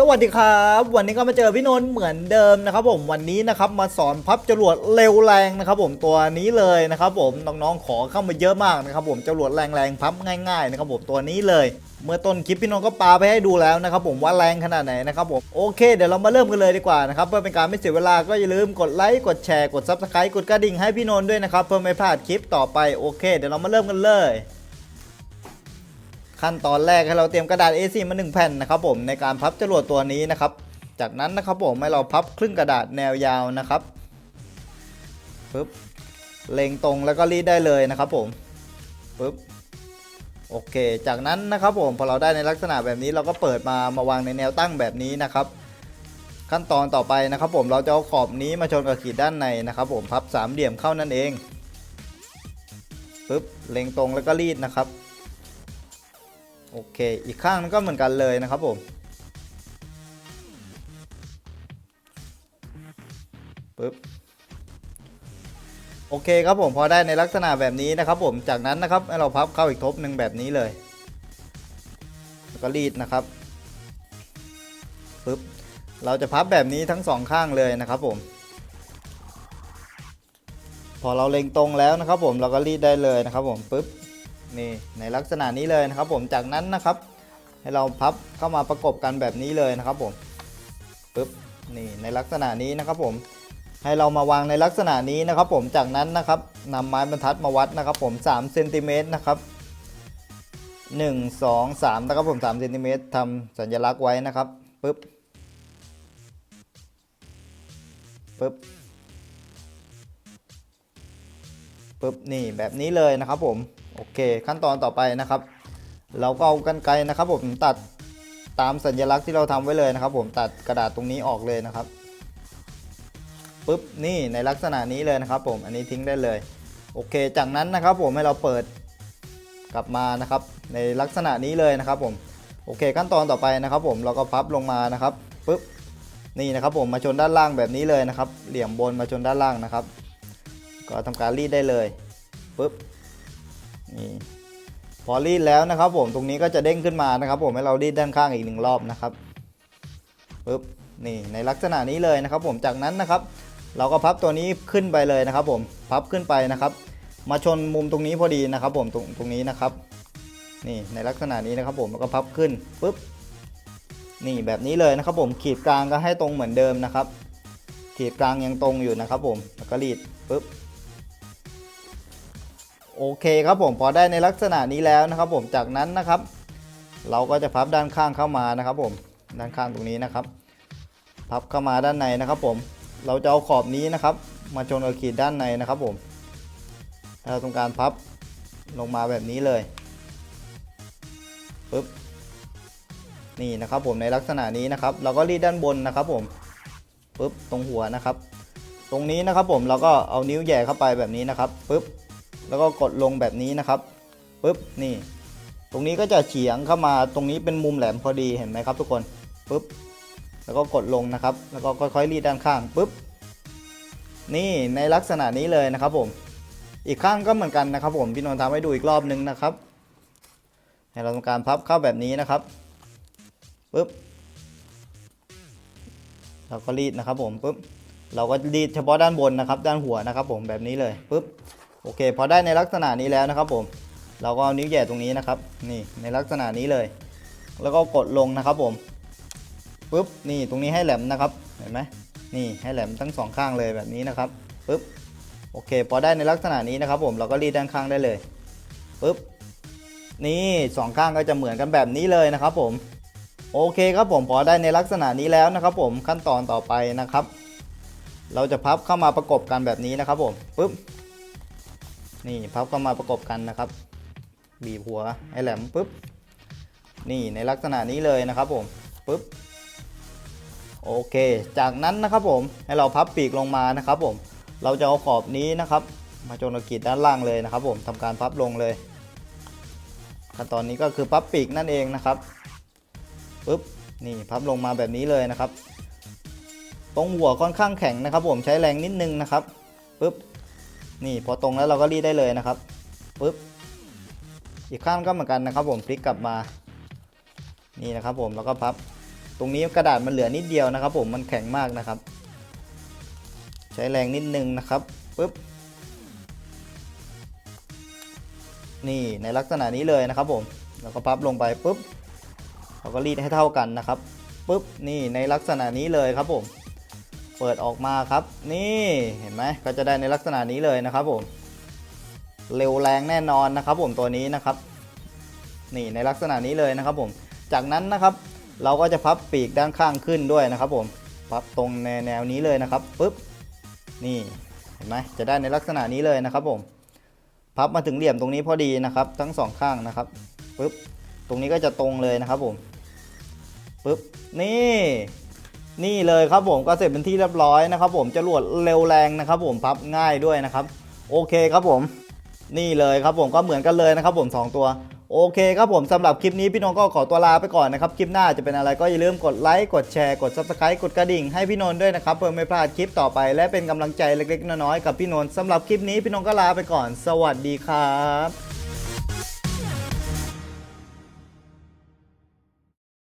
สวัสดีครับ วันนี้ก็มาเจอพี่นนท์เหมือนเดิมนะครับผมวันนี้นะครับมาสอนพับจรวดเร็วแรงนะครับผมตัวนี้เลยนะครับผมน้องๆขอเข้ามาเยอะมากนะครับผมจรวดแรงๆพับง่ายๆนะครับผมตัวนี้เลย เมื่อต้นคลิปพี่นนท์ก็ปาไปให้ดูแล้วนะครับผมว่าแรงขนาดไหนนะครับผมโอเคเดี๋ยวเรามาเริ่มกันเลยดีกว่านะครับเพื่อเป็นการไม่เสียเวลาก็อย่าลืมกดไลค์กดแชร์กดซับสไครต์กดกระดิ่งให้พี่นนท์ด้วยนะครับเพื่อไม่พลาดคลิปต่อไปโอเค เดี๋ยวเรามาเริ่มกันเลย ขั้นตอนแรกให้เราเตรียมกระดาษ A4 มา1แผ่นนะครับผมในการพับจรวดตัวนี้นะครับ จากนั้นนะครับผมให้เราพับครึ่งกระดาษแนวยาวนะครับปึ๊บเล็งตรงแล้วก็รีดได้เลยนะครับผมปึ๊บโอเค จากนั้นนะครับผมพอเราได้ในลักษณะแบบนี้เราก็เปิดมามาวางในแนวตั้งแบบนี้นะครับ ขั้นตอนต่อไปนะครับผมเราจะเอาขอบนี้มาชนกับขีดด้านในนะครับ ผมพับสามเหลี่ยมเข้านั่นเองปึ๊บเล็งตรงแล้วก็รีดนะครับ โอเค อีกข้างนึงก็เหมือนกันเลยนะครับผมปึ๊บโอเคครับผมพอได้ในลักษณะแบบนี้นะครับผมจากนั้นนะครับให้เราพับเข้าอีกทบหนึ่งแบบนี้เลยแล้วก็รีดนะครับปึ๊บเราจะพับแบบนี้ทั้งสองข้างเลยนะครับผม พอเราเล็งตรงแล้วนะครับผมเราก็รีดได้เลยนะครับผมปึ๊บ นี่ในลักษณะนี้เลยนะครับ ผมจากนั้นนะครับ ให้เราพับเข้ามาประกบกันแบบนี้เลยนะครับผมปึ๊บนี่ในลักษณะนี้นะครับผมให้เรามาวางในลักษณะนี้นะครับ ผมจากนั้นนะครับนำไม้บรรทัดมาวัดนะครับ ผม3เซนติเมตรนะครับ1 2 3นะครับผม3เซนติเมตรทำสัญลักษณ์ไว้นะครับปึ๊บปึ๊บปึ๊บนี่แบบนี้เลยนะครับผม โอเค ขั้นตอนต่อไปนะครับ เราก็เอากันไกรนะครับ ผมตัดตามสัญลักษณ์ที่เราทำไว้เลยนะครับ ผมตัดกระดาษตรงนี้ออกเลยนะครับปุ๊บนี่ในลักษณะนี้เลยนะครับ ผมอันนี้ทิ้งได้เลย โอเค จากนั้นนะครับ ผมให้เราเปิดกลับมานะครับ ในลักษณะนี้เลยนะครับ ผมโอเค ขั้นตอนต่อไปนะครับ ผมเราก็พับลงมานะครับปุ๊บนี่นะครับ ผมมาชนด้านล่างแบบนี้เลยนะครับ เหลี่ยมบนมาชนด้านล่างนะครับ ก็ทำการรีดได้เลยปุ๊บ นี่พอรีดแล้วนะครับ ผมตรงนี้ก็จะเด้งขึ้นมานะครับ ผมให้เรารีดด้านข้างอีกหนึ่งรอบนะครับปึ๊บนี่ในลักษณะนี้เลยนะครับ ผมจากนั้นนะครับ เราก็พับตัวนี้ขึ้นไปเลยนะครับ ผมพับขึ้นไปนะครับ มาชนมุมตรงนี้พอดีนะครับ ผมตรงตรงนี้นะครับ นี่ในลักษณะนี้นะครับ ผมแล้วก็พับขึ้นปึ๊บนี่แบบนี้เลยนะครับ ผมขีดกลางก็ให้ตรงเหมือนเดิมนะครับ ขีดกลางยังตรงอยู่นะครับ ผมแล้วก็รีดปึ๊บ โอเคครับผมพอได้ในลักษณะนี้แล้วนะครับ ผมจากนั้นนะครับ เราก็จะพับด้านข้างเข้ามานะครับ ผมด้านข้างตรงนี้นะครับ พับเข้ามาด้านในนะครับ ผมเราจะเอาขอบนี้นะครับ มาชนกับขีดด้านในนะครับผมเราต้องการพับลงมาแบบนี้เลยปึ๊บนี่นะครับผมในลักษณะนี้นะครับ เราก็รีดด้านบนนะครับ ผมปึ๊บตรงหัวนะครับ ตรงนี้นะครับผมเราก็เอานิ้วแย่เข้าไปแบบนี้นะครับปึ๊บ แล้วก็กดลงแบบนี้นะครับปุ๊บนี่ ตรงนี้ก็จะเฉียงเข้ามาตรงนี้เป็นมุมแหลมพอดีเห็นไหมครับ ทุกคนปุ๊บแล้วก็กดลงนะครับ แล้วก็ค่อยๆรีดด้านข้างปุ๊บนี่ในลักษณะนี้เลยนะครับผม อีกข้างก็เหมือนกันนะครับ ผมพี่นนท์ทำให้ดูอีกรอบนึงนะครับ ให้เราทำการพับเข้าแบบนี้นะครับปุ๊บเราก็รีดนะครับผมปุ๊บเราก็รีดเฉพาะด้านบนนะครับ ด้านหัวนะครับ ผมแบบนี้เลยปุ๊บ โอเค พอได้ในลักษณะนี้แล้วนะครับผม เราก็เอานิ้วแย่ตรงนี้นะครับ นี่ในลักษณะนี้เลย แล้วก็กดลงนะครับผมปุ๊บนี่ตรงนี้ให้แหลมนะครับเห็นไหมนี่ให้แหลมทั้งสองข้างเลยแบบนี้นะครับปุ๊บโอเค พอได้ในลักษณะนี้นะครับผมเราก็รีดด้านข้างได้เลยปุ๊บนี่สองข้างก็จะเหมือนกันแบบนี้เลยนะครับผมโอเคครับผมพอได้ในลักษณะนี้แล้วนะครับ ผมขั้นตอนต่อไปนะครับ เราจะพับเข้ามาประกบกันแบบนี้นะครับผมปุ๊บ นี่พับเข้ามาประกบกันนะครับ บีบหัวให้แหลมปุ๊บ นี่ในลักษณะนี้เลยนะครับผมปุ๊บโอเค จากนั้นนะครับผมให้เราพับปีกลงมานะครับผม เราจะเอาขอบนี้นะครับ มาจนกรีดด้านล่างเลยนะครับ ผมทำการพับลงเลยขั้นตอนนี้ก็คือพับปีกนั่นเองนะครับปุ๊บนี่พับลงมาแบบนี้เลยนะครับ ตรงหัวค่อนข้างแข็งนะครับ ผมใช้แรงนิดนึงนะครับปุ๊บ นี่พอตรงแล้วเราก็รีดได้เลยนะครับปึ๊บอีกข้างก็เหมือนกันนะครับ ผมพลิกกลับมา นี่นะครับ ผมแล้วก็พับ ตรงนี้กระดาษมันเหลือนิดเดียวนะครับ ผมมันแข็งมากนะครับ ใช้แรงนิดนึงนะครับปึ๊บนี่ในลักษณะนี้เลยนะครับ ผมแล้วก็พับลงไปปุ๊บเราก็รีดให้เท่ากันนะครับปุ๊บนี่ในลักษณะนี้เลยครับผม เปิดออกมาครับ นี่เห็นไหมก็จะได้ในลักษณะนี้เลยนะครับผมเร็วแรงแน่นอนนะครับ ผมตัวนี้นะครับ นี่ในลักษณะนี้เลยนะครับ ผม จากนั้นนะครับ เราก็จะพับปีกด้านข้างขึ้นด้วยนะครับ ผมพับตรงในแนวนี้เลยนะครับปุ๊บนี่เห็นไหมจะได้ในลักษณะนี้เลยนะครับ ผม พับมาถึงเหลี่ยมตรงนี้พอดีนะครับ ทั้งสองข้างนะครับปุ๊บตรงนี้ก็จะตรงเลยนะครับ ผมปุ๊บนี่ นี่เลยครับผมก็เสร็จเป็นที่เรียบร้อยนะครับผมจรวดเร็วแรงนะครับผมพับง่ายด้วยนะครับ โอเคครับผม นี่เลยครับผมก็เหมือนกันเลยนะครับผมสองตัว โอเคครับผมสำหรับคลิปนี้พี่นนท์ก็ขอตัวลาไปก่อนนะครับ คลิปหน้าจะเป็นอะไรก็อย่าลืมกดไลค์กดแชร์กด subscribe กดกระดิ่งให้พี่นนท์ด้วยนะครับเพื่อไม่พลาดคลิปต่อไป และเป็นกำลังใจเล็กๆน้อยๆกับพี่นนท์สำหรับคลิปนี้พี่นนท์ก็ลาไปก่อน สวัสดีครับ